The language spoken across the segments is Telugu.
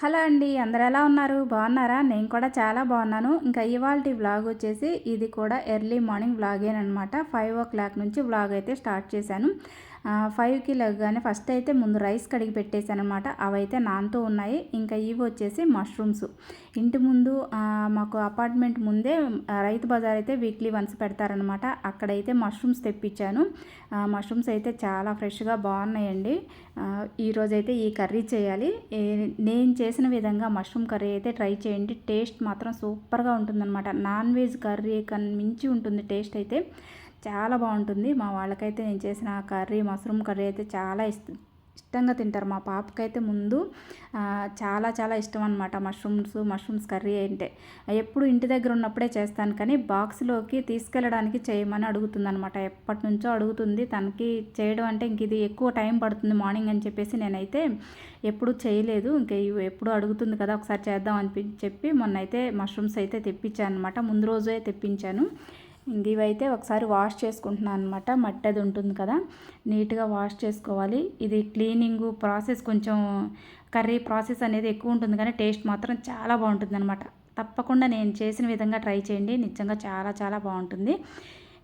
హలో అండి అందరు ఎలా ఉన్నారు? బాగున్నారా? నేను కూడా చాలా బాగున్నాను. ఇంకా ఇవాళ వ్లాగ్ వచ్చేసి ఇది కూడా ఎర్లీ మార్నింగ్ వ్లాగేనమాట ఫైవ్ ఓ క్లాక్ నుంచి వ్లాగ్ అయితే స్టార్ట్ చేశాను. ఫైవ్కి లగ్గానే ఫస్ట్ అయితే ముందు రైస్ కడిగి పెట్టేశాను అనమాట అవైతే నాన్తో ఉన్నాయి. ఇంకా ఇవి వచ్చేసి మష్రూమ్స్ ఇంటి ముందు మాకు అపార్ట్మెంట్ ముందే రైతు బజార్ అయితే వీక్లీ వన్స్ పెడతారనమాట అక్కడైతే మష్రూమ్స్ తెప్పించాను. మష్రూమ్స్ అయితే చాలా ఫ్రెష్గా బాగున్నాయండి. ఈరోజైతే ఈ కర్రీ చేయాలి. నేను చేసిన విధంగా మష్రూమ్ కర్రీ అయితే ట్రై చేయండి. టేస్ట్ మాత్రం సూపర్గా ఉంటుందన్నమాట. నాన్ వెజ్ కర్రీ కన్ మించి ఉంటుంది టేస్ట్ అయితే. చాలా బాగుంటుంది. మా వాళ్ళకైతే నేను చేసిన కర్రీ మష్రూమ్ కర్రీ అయితే చాలా ఇష్టం ఇష్టంగా తింటారు. మా పాపకైతే ముందు చాలా చాలా ఇష్టం అనమాట మష్రూమ్స్ మష్రూమ్స్ కర్రీ అంటే. ఎప్పుడు ఇంటి దగ్గర ఉన్నప్పుడే చేస్తాను కానీ బాక్స్లోకి తీసుకెళ్ళడానికి చేయమని అడుగుతుంది అనమాట ఎప్పటి నుంచో అడుగుతుంది. తనకి చేయడం అంటే ఇంక ఇది ఎక్కువ టైం పడుతుంది మార్నింగ్ అని చెప్పేసి నేనైతే ఎప్పుడు చేయలేదు. ఇంక ఎప్పుడు అడుగుతుంది కదా ఒకసారి చేద్దాం అని చెప్పి మొన్న అయితే మష్రూమ్స్ అయితే తెప్పించాను అనమాట ముందు రోజే తెప్పించాను. ఇంక ఇవైతే ఒకసారి వాష్ చేసుకుంటున్నాను అనమాట మట్టి అది ఉంటుంది కదా. నీట్గా వాష్ చేసుకోవాలి. ఇది క్లీనింగ్ ప్రాసెస్ కొంచెం కర్రీ ప్రాసెస్ అనేది ఎక్కువ ఉంటుంది కానీ టేస్ట్ మాత్రం చాలా బాగుంటుంది అనమాట తప్పకుండా నేను చేసిన విధంగా ట్రై చేయండి. నిజంగా చాలా చాలా బాగుంటుంది.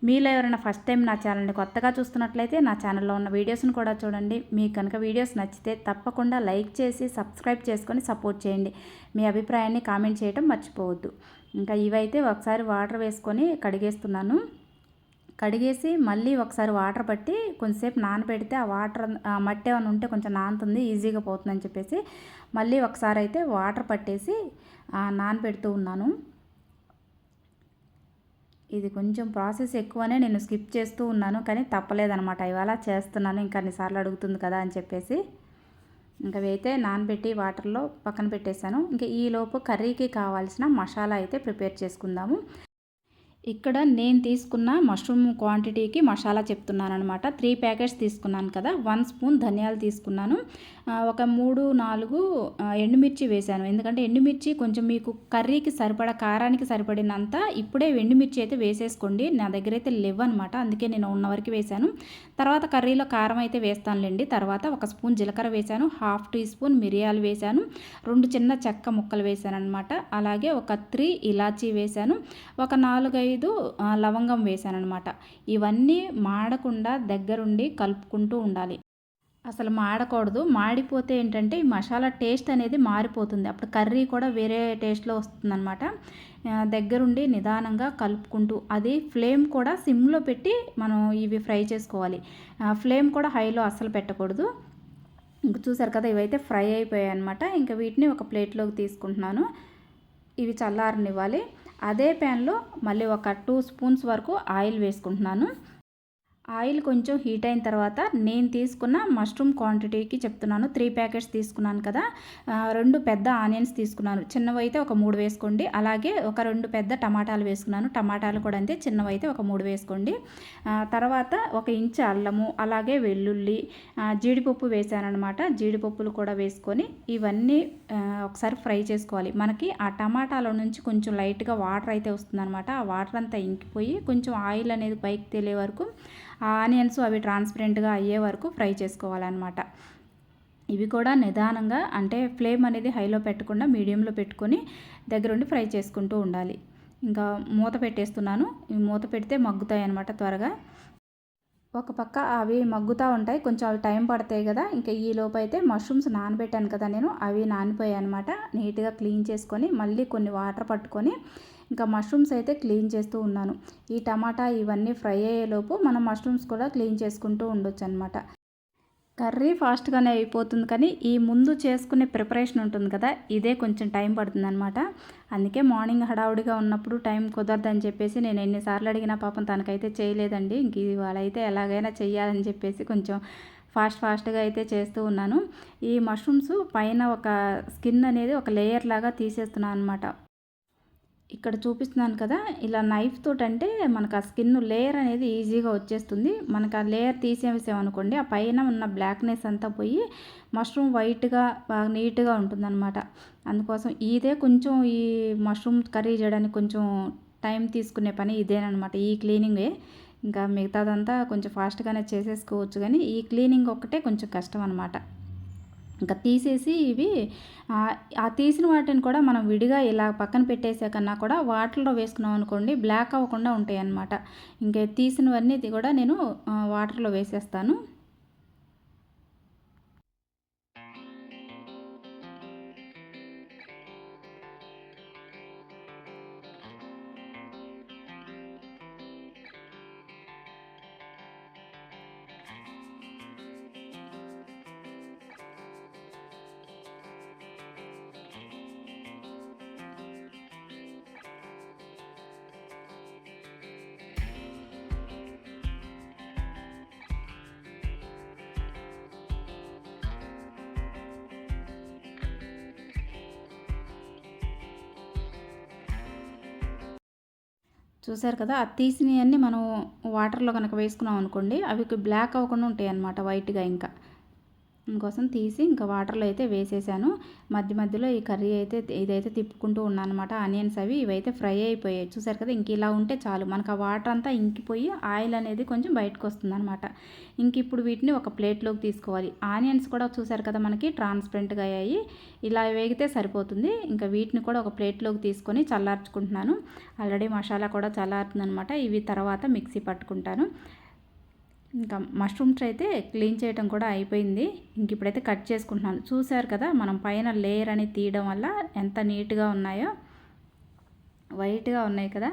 మీలో ఎవరైనా ఫస్ట్ టైం నా ఛానల్ని కొత్తగా చూస్తున్నట్లయితే నా ఛానల్లో ఉన్న వీడియోస్ని కూడా చూడండి. మీకు కనుక వీడియోస్ నచ్చితే తప్పకుండా లైక్ చేసి సబ్స్క్రైబ్ చేసుకొని సపోర్ట్ చేయండి. మీ అభిప్రాయాన్ని కామెంట్ చేయడం మర్చిపోవద్దు. ఇంకా ఇవైతే ఒకసారి వాటర్ వేసుకొని కడిగేస్తున్నాను. కడిగేసి మళ్ళీ ఒకసారి వాటర్ పట్టి కొంచెంసేపు నానబెడితే ఆ వాటర్ మట్టి ఏమైనా ఉంటే కొంచెం నానుతుంది ఈజీగా పోతుందని చెప్పేసి మళ్ళీ ఒకసారి అయితే వాటర్ పట్టేసి నానబెడుతూ ఉన్నాను. ఇది కొంచెం ప్రాసెస్ ఎక్కువనే నేను స్కిప్ చేస్తూ ఉన్నాను కానీ తప్పలేదనమాట ఇవాళ చేస్తున్నాను ఇంకా అన్నిసార్లు అడుగుతుంది కదా అని చెప్పేసి. ఇంకా అయితే నానబెట్టి వాటర్లో పక్కన పెట్టేశాను. ఇంకా ఈలోపు కర్రీకి కావాల్సిన మసాలా అయితే ప్రిపేర్ చేసుకుందాము. ఇక్కడ నేను తీసుకున్న మష్రూమ్ క్వాంటిటీకి మసాలా చెప్తున్నాను అనమాట త్రీ ప్యాకెట్స్ తీసుకున్నాను కదా వన్ స్పూన్ ధనియాలు తీసుకున్నాను. ఒక మూడు నాలుగు ఎండుమిర్చి వేశాను. ఎందుకంటే ఎండుమిర్చి కొంచెం మీకు కర్రీకి సరిపడ కారానికి సరిపడినంత ఇప్పుడే ఎండుమిర్చి అయితే వేసేసుకోండి. నా దగ్గర అయితే లేవు అనమాట అందుకే నేను ఉన్న వరకు వేశాను. తర్వాత కర్రీలో కారం అయితే వేస్తానులేండి. తర్వాత ఒక స్పూన్ జీలకర్ర వేశాను హాఫ్ టీ స్పూన్ మిరియాలు వేశాను రెండు చిన్న చెక్క ముక్కలు వేశాను అనమాట అలాగే ఒక త్రీ ఇలాచీ వేశాను ఒక నాలుగైదు ఐదు లవంగం వేసాను అనమాట ఇవన్నీ మాడకుండా దగ్గరుండి కలుపుకుంటూ ఉండాలి. అసలు మాడకూడదు. మాడిపోతే ఏంటంటే ఈ మసాలా టేస్ట్ అనేది మారిపోతుంది. అప్పుడు కర్రీ కూడా వేరే టేస్ట్లో వస్తుందన్నమాట. దగ్గరుండి నిదానంగా కలుపుకుంటూ అది ఫ్లేమ్ కూడా సిమ్లో పెట్టి మనం ఇవి ఫ్రై చేసుకోవాలి. ఫ్లేమ్ కూడా హైలో అస్సలు పెట్టకూడదు. ఇంక చూసారు కదా ఇవైతే ఫ్రై అయిపోయాయి అనమాట ఇంకా వీటిని ఒక ప్లేట్లోకి తీసుకుంటున్నాను. ఇవి చల్లారనివ్వాలి. అదే ప్యాన్లో మళ్ళీ ఒక టూ స్పూన్స్ వరకు ఆయిల్ వేసుకుంటున్నాను. ఆయిల్ కొంచెం హీట్ అయిన తర్వాత నేను తీసుకున్న మష్రూమ్ క్వాంటిటీకి చెప్తున్నాను. త్రీ ప్యాకెట్స్ తీసుకున్నాను కదా. రెండు పెద్ద ఆనియన్స్ తీసుకున్నాను. చిన్నవి అయితే ఒక మూడు వేసుకోండి. అలాగే ఒక రెండు పెద్ద టమాటాలు వేసుకున్నాను. టమాటాలు కూడా అంతే చిన్నవి అయితే ఒక మూడు వేసుకోండి. తర్వాత ఒక ఇంచు అల్లము అలాగే వెల్లుల్లి జీడిపప్పు వేసానమాట జీడిపప్పులు కూడా వేసుకొని ఇవన్నీ ఒకసారి ఫ్రై చేసుకోవాలి. మనకి ఆ టమాటాల నుంచి కొంచెం లైట్గా వాటర్ అయితే వస్తుందన్నమాట. ఆ వాటర్ అంతా ఇంకిపోయి కొంచెం ఆయిల్ అనేది పైకి తెలియ వరకు ఆనియన్స్ అవి ట్రాన్స్పరెంట్గా అయ్యే వరకు ఫ్రై చేసుకోవాలన్నమాట. ఇవి కూడా నిదానంగా అంటే ఫ్లేమ్ అనేది హైలో పెట్టకుండా మీడియంలో పెట్టుకొని దగ్గరుండి ఫ్రై చేసుకుంటూ ఉండాలి. ఇంకా మూత పెట్టేస్తున్నాను. మూత పెడితే మగ్గుతాయి అనమాట త్వరగా. ఒక పక్క అవి మగ్గుతూ ఉంటాయి. కొంచెం అవి టైం పడతాయి కదా. ఇంకా ఈ లోపు అయితే మష్రూమ్స్ నానబెట్టాను కదా నేను. అవి నానిపోయాయి అనమాట నీట్గా క్లీన్ చేసుకొని మళ్ళీ కొన్ని వాటర్ పట్టుకొని ఇంకా మష్రూమ్స్ అయితే క్లీన్ చేస్తూ ఉన్నాను. ఈ టమాటా ఇవన్నీ ఫ్రై అయ్యేలోపు మనం మష్రూమ్స్ కూడా క్లీన్ చేసుకుంటూ ఉండొచ్చు అనమాట కర్రీ ఫాస్ట్గానే అయిపోతుంది కానీ ఈ ముందు చేసుకునే ప్రిపరేషన్ ఉంటుంది కదా ఇదే కొంచెం టైం పడుతుంది అనమాట అందుకే మార్నింగ్ హడావుడిగా ఉన్నప్పుడు టైం కుదరదని చెప్పేసి నేను ఎన్నిసార్లు అడిగినా పాపం తనకైతే చేయలేదండి. ఇంక వాళ్ళైతే ఎలాగైనా చెయ్యాలని చెప్పేసి కొంచెం ఫాస్ట్ ఫాస్ట్గా అయితే చేస్తూ ఉన్నాను. ఈ మష్రూమ్స్ పైన ఒక స్కిన్ అనేది ఒక లేయర్ లాగా తీసేస్తున్నాను అనమాట ఇక్కడ చూపిస్తున్నాను కదా ఇలా నైఫ్ తోటంటే అంటే మనకు ఆ స్కిన్ లేయర్ అనేది ఈజీగా వచ్చేస్తుంది. మనకు ఆ లేయర్ తీసేసామనుకోండి ఆ పైన ఉన్న బ్లాక్నెస్ అంతా పోయి మష్రూమ్ వైట్గా బాగా నీట్గా ఉంటుందన్నమాట. అందుకోసం ఇదే కొంచెం ఈ మష్రూమ్ కర్రీ చేయడానికి కొంచెం టైం తీసుకునే పని ఇదేనమాట ఈ క్లీనింగే ఇంకా మిగతాదంతా కొంచెం ఫాస్ట్గానే చేసేసుకోవచ్చు కానీ ఈ క్లీనింగ్ ఒక్కటే కొంచెం కష్టం అనమాట ఇంకా తీసేసి ఇవి ఆ, తీసిన వాటిని కూడా మనం విడిగా ఇలా పక్కన పెట్టేసాకన్నా కూడా వాటర్లో వేసుకున్నాం అనుకోండి బ్లాక్ అవ్వకుండా ఉంటాయి అన్నమాట ఇంకా తీసినవన్నీ కూడా నేను వాటర్లో వేసేస్తాను. చూసారు కదా? అది తీసినవన్నీ మనం వాటర్లో కనుక వేసుకున్నాం అనుకోండి అవి బ్లాక్ అవ్వకుండా ఉంటాయి అన్నమాట వైట్గా ఇంకా. ఇంకోసం తీసి ఇంకా వాటర్లో అయితే వేసేసాను. మధ్య మధ్యలో ఈ కర్రీ అయితే ఇదైతే తిప్పుకుంటూ ఉన్నానమాట అనమాట ఆనియన్స్ అవి ఇవైతే ఫ్రై అయిపోయాయి. చూసారు కదా ఇంక ఇలా ఉంటే చాలు. మనకు ఆ వాటర్ అంతా ఇంకిపోయి ఆయిల్ అనేది కొంచెం బయటకు వస్తుంది అనమాట ఇంక ఇప్పుడు వీటిని ఒక ప్లేట్లోకి తీసుకోవాలి. ఆనియన్స్ కూడా చూసారు కదా మనకి ట్రాన్స్పరెంట్గా అయ్యాయి. ఇలా వేగితే సరిపోతుంది. ఇంకా వీటిని కూడా ఒక ప్లేట్లోకి తీసుకొని చల్లార్చుకుంటున్నాను. ఆల్రెడీ మసాలా కూడా చల్లారుతుంది అనమాట ఇవి తర్వాత మిక్సీ పట్టుకుంటాను. ఇంకా మష్రూమ్స్ అయితే క్లీన్ చేయడం కూడా అయిపోయింది. ఇంక ఇప్పుడైతే కట్ చేసుకుంటున్నాను. చూశారు కదా మనం పైన లేయర్ అని తీయడం వల్ల ఎంత నీట్గా ఉన్నాయో? వైట్గా ఉన్నాయి కదా.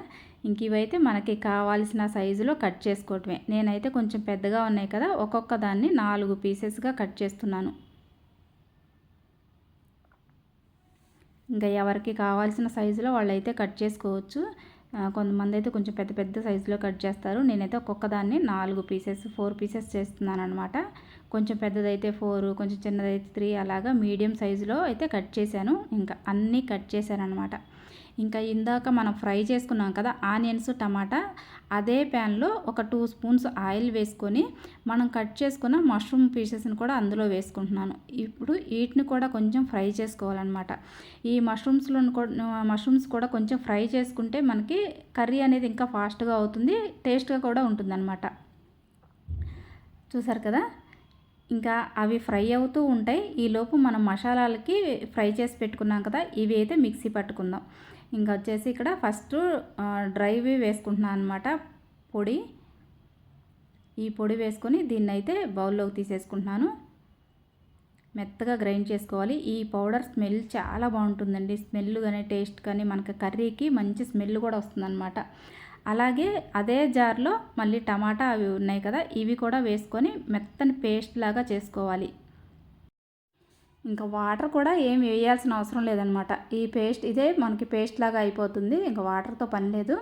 ఇంక ఇవైతే మనకి కావాల్సిన సైజులో కట్ చేసుకోవటమే. నేనైతే కొంచెం పెద్దగా ఉన్నాయి కదా ఒక్కొక్క దాన్ని నాలుగు పీసెస్గా కట్ చేస్తున్నాను. ఇంకా ఎవరికి కావాల్సిన సైజులో వాళ్ళైతే కట్ చేసుకోవచ్చు. కొంతమంది అయితే కొంచెం పెద్ద పెద్ద సైజులో కట్ చేస్తారు. నేనైతే ఒక్కొక్క దాన్ని నాలుగు పీసెస్ ఫోర్ పీసెస్ చేస్తున్నాను అనమాట కొంచెం పెద్దదైతే ఫోర్ కొంచెం చిన్నదైతే త్రీ అలాగా మీడియం సైజులో అయితే కట్ చేశాను. ఇంకా అన్నీ కట్ చేశాను అనమాట ఇంకా ఇందాక మనం ఫ్రై చేసుకున్నాం కదా ఆనియన్స్ టమాటా అదే ప్యాన్లో ఒక టూ స్పూన్స్ ఆయిల్ వేసుకొని మనం కట్ చేసుకున్న మష్రూమ్ పీసెస్ని కూడా అందులో వేసుకుంటున్నాను. ఇప్పుడు వీటిని కూడా కొంచెం ఫ్రై చేసుకోవాలన్నమాట. ఈ మష్రూమ్స్లో మష్రూమ్స్ కూడా కొంచెం ఫ్రై చేసుకుంటే మనకి కర్రీ అనేది ఇంకా ఫాస్ట్గా అవుతుంది టేస్ట్గా కూడా ఉంటుందన్నమాట. చూసారు కదా? ఇంకా అవి ఫ్రై అవుతూ ఉంటాయి. ఈలోపు మనం మసాలాలకి ఫ్రై చేసి పెట్టుకున్నాం కదా ఇవి అయితే మిక్సీ పట్టుకుందాం. ఇంకా వచ్చేసి ఇక్కడ ఫస్ట్ డ్రైవి వేసుకుంటున్నాను అనమాట పొడి. ఈ పొడి వేసుకొని దీన్ని అయితే బౌల్లోకి తీసేసుకుంటున్నాను. మెత్తగా గ్రైండ్ చేసుకోవాలి. ఈ పౌడర్ స్మెల్ చాలా బాగుంటుందండి. స్మెల్ కానీ టేస్ట్ కానీ మనకి కర్రీకి మంచి స్మెల్ కూడా వస్తుందన్నమాట. అలాగే అదే జార్లో మళ్ళీ టమాటా అవి ఉన్నాయి కదా ఇవి కూడా వేసుకొని మెత్తని పేస్ట్ లాగా చేసుకోవాలి. ఇంకా వాటర్ కూడా ఏం వేయాల్సిన అవసరం లేదనమాట. ఈ పేస్ట్ ఇదే మనకి పేస్ట్ లాగా అయిపోతుంది ఇంకా వాటర్తో పని లేదు.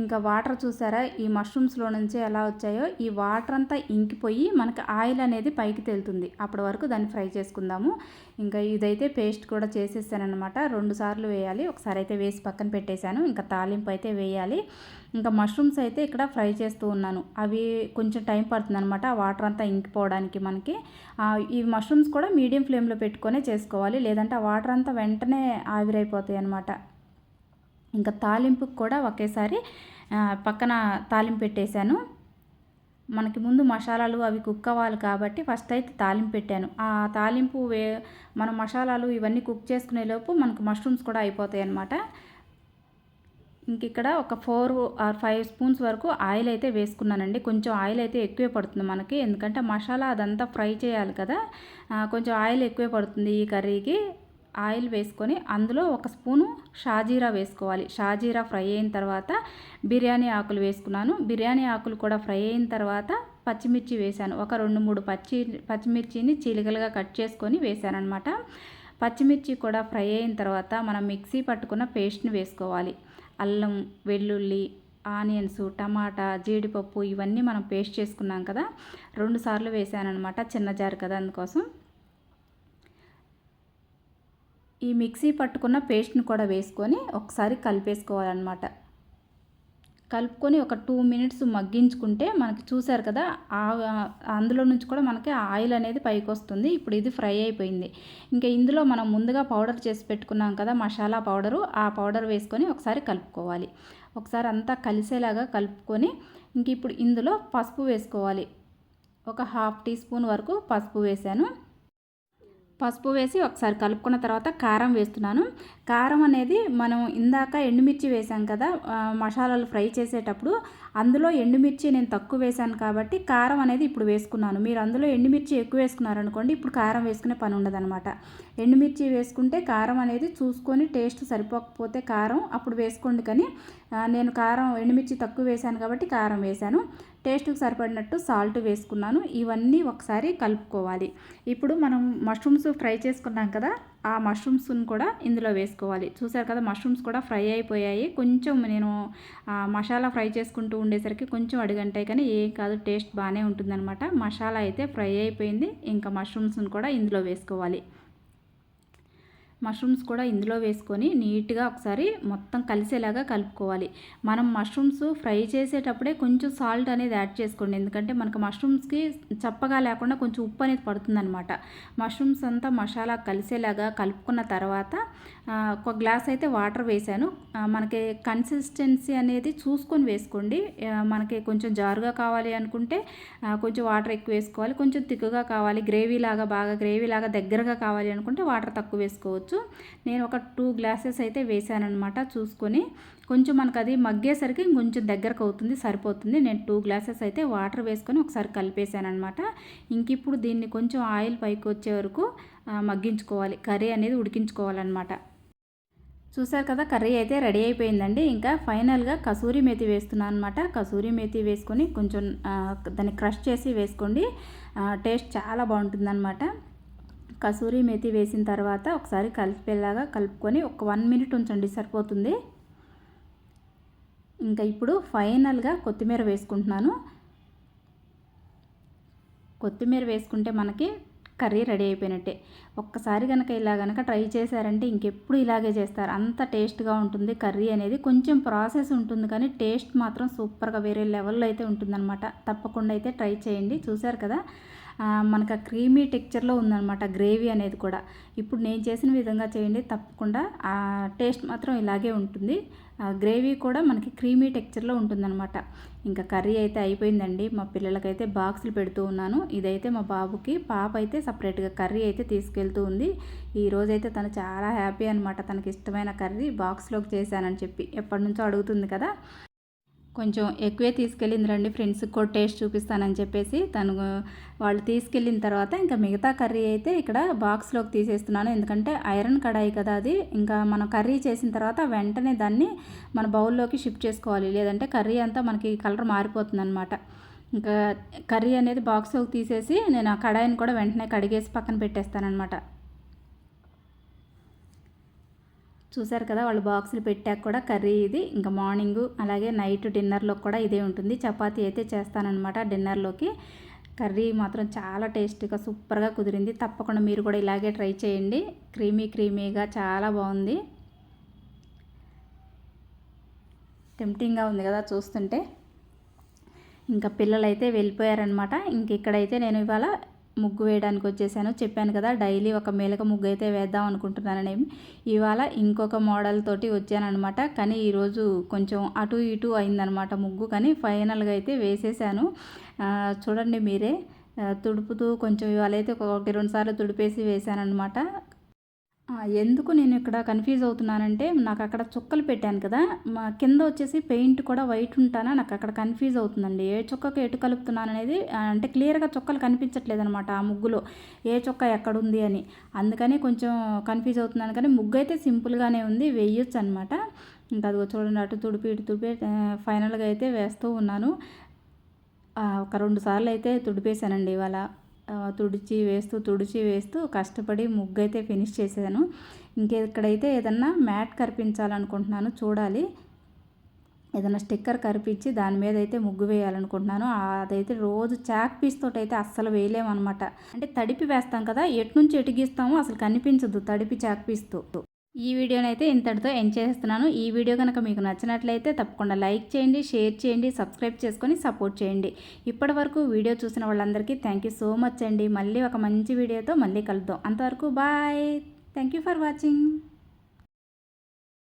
ఇంకా వాటర్ చూసారా? ఈ మష్రూమ్స్లో నుంచి ఎలా వచ్చాయో? ఈ వాటర్ అంతా ఇంకిపోయి మనకి ఆయిల్ అనేది పైకి తేలుతుంది. అప్పటి వరకు దాన్ని ఫ్రై చేసుకుందాము. ఇంకా ఇదైతే పేస్ట్ కూడా చేసేసానమాట రెండు సార్లు వేయాలి. ఒకసారి అయితే వేసి పక్కన పెట్టేశాను. ఇంకా తాలింపు అయితే వేయాలి. ఇంకా మష్రూమ్స్ అయితే ఇక్కడ ఫ్రై చేస్తూ ఉన్నాను. అవి కొంచెం టైం పడుతుంది అనమాట ఆ వాటర్ అంతా ఇంకిపోవడానికి మనకి. ఈ మష్రూమ్స్ కూడా మీడియం ఫ్లేమ్లో పెట్టుకొనే చేసుకోవాలి. లేదంటే ఆ వాటర్ అంతా వెంటనే ఆవిరైపోతాయి అనమాట ఇంకా తాలింపుకి కూడా ఒకేసారి పక్కన తాలింపు పెట్టేశాను. మనకి ముందు మసాలాలు అవి కుక్ అవ్వాలి కాబట్టి ఫస్ట్ అయితే తాలింపు పెట్టాను. ఆ తాలింపు వే మన మసాలాలు ఇవన్నీ కుక్ చేసుకునే లోపు మనకు మష్రూమ్స్ కూడా అయిపోతాయి అన్నమాట. ఇంక ఇక్కడ ఒక ఫోర్ ఆర్ ఫైవ్ స్పూన్స్ వరకు ఆయిల్ అయితే వేసుకున్నానండి. కొంచెం ఆయిల్ అయితే ఎక్కువే పడుతుంది మనకి. ఎందుకంటే మసాలా అదంతా ఫ్రై చేయాలి కదా. కొంచెం ఆయిల్ ఎక్కువే పడుతుంది ఈ కర్రీకి. ఆయిల్ వేసుకొని అందులో ఒక స్పూను షాజీరా వేసుకోవాలి. షాజీరా ఫ్రై అయిన తర్వాత బిర్యానీ ఆకులు వేసుకున్నాను. బిర్యానీ ఆకులు కూడా ఫ్రై అయిన తర్వాత పచ్చిమిర్చి వేశాను. ఒక రెండు మూడు పచ్చి పచ్చిమిర్చిని చీలికలుగా కట్ చేసుకొని వేశాను అనమాట పచ్చిమిర్చి కూడా ఫ్రై అయిన తర్వాత మనం మిక్సీ పట్టుకున్న పేస్ట్ని వేసుకోవాలి. అల్లం వెల్లుల్లి ఆనియన్స్ టమాటా జీడిపప్పు ఇవన్నీ మనం పేస్ట్ చేసుకున్నాం కదా. రెండు సార్లు చిన్న జారు కదా అందుకోసం. ఈ మిక్సీ పట్టుకున్న పేస్ట్ని కూడా వేసుకొని ఒకసారి కలిపేసుకోవాలన్నమాట. కలుపుకొని ఒక టూ మినిట్స్ మగ్గించుకుంటే మనకి చూసారు కదా అందులో నుంచి కూడా మనకి ఆయిల్ అనేది పైకి వస్తుంది. ఇప్పుడు ఇది ఫ్రై అయిపోయింది. ఇంకా ఇందులో మనం ముందుగా పౌడర్ చేసి పెట్టుకున్నాం కదా మసాలా పౌడరు ఆ పౌడర్ వేసుకొని ఒకసారి కలుపుకోవాలి. ఒకసారి అంతా కలిసేలాగా కలుపుకొని ఇంక ఇప్పుడు ఇందులో పసుపు వేసుకోవాలి. ఒక హాఫ్ టీ స్పూన్ వరకు పసుపు వేసాను పసుపు వేసి ఒకసారి కలుపుకున్న తర్వాత కారం వేస్తున్నాను. కారం అనేది మనం ఇందాక ఎండుమిర్చి వేసాం కదా మసాలాలు ఫ్రై చేసేటప్పుడు అందులో ఎండుమిర్చి నేను తక్కువ వేశాను కాబట్టి కారం అనేది ఇప్పుడు వేసుకున్నాను. మీరు అందులో ఎండుమిర్చి ఎక్కువ వేసుకున్నారనుకోండి ఇప్పుడు కారం వేసుకునే పని ఉండదనమాట ఎండుమిర్చి వేసుకుంటే కారం అనేది చూసుకొని టేస్ట్ సరిపోకపోతే కారం అప్పుడు వేసుకోండి కానీ నేను కారం ఎండుమిర్చి తక్కువ వేశాను కాబట్టి కారం వేశాను. టేస్ట్కి సరిపడినట్టు సాల్ట్ వేసుకున్నాను. ఇవన్నీ ఒకసారి కలుపుకోవాలి. ఇప్పుడు మనం మష్రూమ్స్ ఫ్రై చేసుకున్నాం కదా ఆ మష్రూమ్స్ని కూడా ఇందులో వేసుకోవాలి. చూసారు కదా మష్రూమ్స్ కూడా ఫ్రై అయిపోయాయి. కొంచెం నేను మసాలా ఫ్రై చేసుకుంటూ ఉండేసరికి కొంచెం అడిగంటాయి కానీ ఏం కాదు టేస్ట్ బాగానే ఉంటుందన్నమాట. మసాలా అయితే ఫ్రై అయిపోయింది. ఇంకా మష్రూమ్స్ని కూడా ఇందులో వేసుకోవాలి. మష్రూమ్స్ కూడా ఇందులో వేసుకొని నీట్గా ఒకసారి మొత్తం కలిసేలాగా కలుపుకోవాలి. మనం మష్రూమ్స్ ఫ్రై చేసేటప్పుడే కొంచెం సాల్ట్ అనేది యాడ్ చేసుకోండి. ఎందుకంటే మనకు మష్రూమ్స్కి చప్పగా లేకుండా కొంచెం ఉప్పు అనేది పడుతుందనమాట మష్రూమ్స్ అంతా మసాలా కలిసేలాగా కలుపుకున్న తర్వాత ఒక గ్లాస్ అయితే వాటర్ వేసాను. మనకి కన్సిస్టెన్సీ అనేది చూసుకొని వేసుకోండి. మనకి కొంచెం జారుగా కావాలి అనుకుంటే కొంచెం వాటర్ ఎక్కువ వేసుకోవాలి. కొంచెం తిక్కుగా కావాలి. గ్రేవీ లాగా బాగా గ్రేవీ లాగా దగ్గరగా కావాలి అనుకుంటే వాటర్ తక్కువ వేసుకోవచ్చు. నేను ఒక టూ గ్లాసెస్ అయితే వేసానమాట చూసుకొని. కొంచెం మనకు అది మగ్గేసరికి కొంచెం దగ్గరకు అవుతుంది సరిపోతుంది. నేను టూ గ్లాసెస్ అయితే వాటర్ వేసుకొని ఒకసారి కలిపేసాను ఇంక ఇప్పుడు దీన్ని కొంచెం ఆయిల్ పైకి వచ్చే వరకు మగ్గించుకోవాలి. కర్రీ అనేది ఉడికించుకోవాలన్నమాట. చూసారు కదా కర్రీ అయితే రెడీ అయిపోయిందండి. ఇంకా ఫైనల్గా కసూరి మేతి వేస్తున్నాను అనమాట కసూరి మేతి వేసుకొని కొంచెం దాన్ని క్రష్ చేసి వేసుకోండి. టేస్ట్ చాలా బాగుంటుందన్నమాట. కసూరి మేతి వేసిన తర్వాత ఒకసారి కలిపేలాగా కలుపుకొని ఒక వన్ మినిట్ ఉంచండి సరిపోతుంది. ఇంకా ఇప్పుడు ఫైనల్గా కొత్తిమీర వేసుకుంటున్నాను. కొత్తిమీర వేసుకుంటే మనకి కర్రీ రెడీ అయిపోయినట్టే. ఒక్కసారి కనుక ఇలా కనుక ట్రై చేశారంటే ఇంకెప్పుడు ఇలాగే చేస్తారు. అంత టేస్ట్గా ఉంటుంది కర్రీ అనేది. కొంచెం ప్రాసెస్ ఉంటుంది కానీ టేస్ట్ మాత్రం సూపర్గా వేరే లెవెల్లో అయితే ఉంటుందన్నమాట. తప్పకుండా అయితే ట్రై చేయండి. చూసారు కదా? మనకు ఆ క్రీమీ టెక్చర్లో ఉందన్నమాట గ్రేవీ అనేది కూడా. ఇప్పుడు నేను చేసిన విధంగా చేయండి తప్పకుండా. ఆ టేస్ట్ మాత్రం ఇలాగే ఉంటుంది. గ్రేవీ కూడా మనకి క్రీమీ టెక్చర్లో ఉంటుందన్నమాట. ఇంకా కర్రీ అయితే అయిపోయిందండి. మా పిల్లలకైతే బాక్సులు పెడుతూ ఉన్నాను. ఇదైతే మా బాబుకి పాప అయితే సపరేట్గా కర్రీ అయితే తీసుకెళ్తూ ఉంది. ఈ రోజైతే తను చాలా హ్యాపీ అనమాట తనకి ఇష్టమైన కర్రీ బాక్స్లోకి చేశానని చెప్పి. ఎప్పటి నుంచో అడుగుతుంది కదా. కొంచెం ఎక్కువే తీసుకెళ్ళింది రండి ఫ్రెండ్స్కి కూడా టేస్ట్ చూపిస్తానని చెప్పేసి తను వాళ్ళు తీసుకెళ్ళిన తర్వాత ఇంకా మిగతా కర్రీ అయితే ఇక్కడ బాక్స్లోకి తీసేస్తున్నాను. ఎందుకంటే ఐరన్ కడాయి కదా అది. ఇంకా మనం కర్రీ చేసిన తర్వాత వెంటనే దాన్ని మన బౌల్లోకి షిఫ్ట్ చేసుకోవాలి. లేదంటే కర్రీ అంతా మనకి కలర్ మారిపోతుంది అనమాట ఇంకా కర్రీ అనేది బాక్స్లోకి తీసేసి నేను ఆ కడాయిని కూడా వెంటనే కడిగేసి పక్కన పెట్టేస్తానమాట చూసారు కదా వాళ్ళు బాక్సులు పెట్టాక కూడా కర్రీ ఇది. ఇంకా మార్నింగు అలాగే నైట్ డిన్నర్లో కూడా ఇదే ఉంటుంది. చపాతీ అయితే చేస్తానన్నమాట డిన్నర్లోకి. కర్రీ మాత్రం చాలా టేస్టీగా సూపర్గా కుదిరింది. తప్పకుండా మీరు కూడా ఇలాగే ట్రై చేయండి. క్రీమీ క్రీమీగా చాలా బాగుంది. టెంప్టింగ్గా ఉంది కదా చూస్తుంటే. ఇంకా పిల్లలు అయితే వెళ్ళిపోయారనమాట ఇంక ఇక్కడైతే నేను ఇవాళ ముగ్గు వేయడానికి వచ్చేసాను. చెప్పాను కదా డైలీ ఒక మేలక ముగ్గు అయితే వేద్దాం అనుకుంటున్నానని. ఇవాళ ఇంకొక మోడల్ తోటి వచ్చానమాట కానీ ఈరోజు కొంచెం అటు ఇటు అయిందనమాట ముగ్గు. కానీ ఫైనల్గా అయితే వేసేసాను. చూడండి మీరే. తుడుపుతూ కొంచెం ఇవాళ అయితే ఒకటి రెండు సార్లు తుడిపేసి వేసానమాట ఎందుకు నేను ఇక్కడ కన్ఫ్యూజ్ అవుతున్నానంటే నాకు అక్కడ చుక్కలు పెట్టాను కదా మా కింద వచ్చేసి పెయింట్ కూడా వైట్ ఉంటానా నాకు అక్కడ కన్ఫ్యూజ్ అవుతుందండి. ఏ చుక్కకు ఎటు కలుపుతున్నాను అనేది అంటే క్లియర్గా చుక్కలు కనిపించట్లేదు అనమాట ఆ ముగ్గులో. ఏ చుక్క ఎక్కడుంది అని. అందుకని కొంచెం కన్ఫ్యూజ్ అవుతున్నాను కానీ ముగ్గు అయితే సింపుల్గానే ఉంది వేయొచ్చు అనమాట ఇంకా అదిగో చూడండి అటు తుడిపి ఇటు తుడిపి ఫైనల్గా అయితే వేస్తూ ఉన్నాను. ఒక రెండు సార్లు అయితే తుడిపేశానండి ఇవాళ. తుడిచి వేస్తూ తుడిచి వేస్తూ కష్టపడి ముగ్గు అయితే ఫినిష్ చేసాను ఇంకెక్కడైతే ఏదన్నా మ్యాట్ కరిపించాలనుకుంటున్నాను చూడాలి. ఏదైనా స్టిక్కర్ కరిపించి దాని మీద అయితే ముగ్గు వేయాలనుకుంటున్నాను. అదైతే రోజు చాక్ పీస్ తోటి అయితే అస్సలు వేయలేమన్నమాట. అంటే తడిపి వేస్తాం కదా ఎటు నుంచి ఎటుగిస్తామో అసలు కనిపించదు తడిపి చాక్ పీస్తో. ఈ వీడియోని అయితే ఇంతటితో ఎండ్ చేస్తున్నాను. ఈ వీడియో కనుక మీకు నచ్చినట్లయితే తప్పకుండా లైక్ చేయండి షేర్ చేయండి సబ్స్క్రైబ్ చేసుకొని సపోర్ట్ చేయండి. ఇప్పటి వరకు వీడియో చూసిన వాళ్ళందరికీ థ్యాంక్ యూ సో మచ్ అండి. మళ్ళీ ఒక మంచి వీడియోతో మళ్ళీ కలుద్దాం. అంతవరకు bye. Thank you for watching.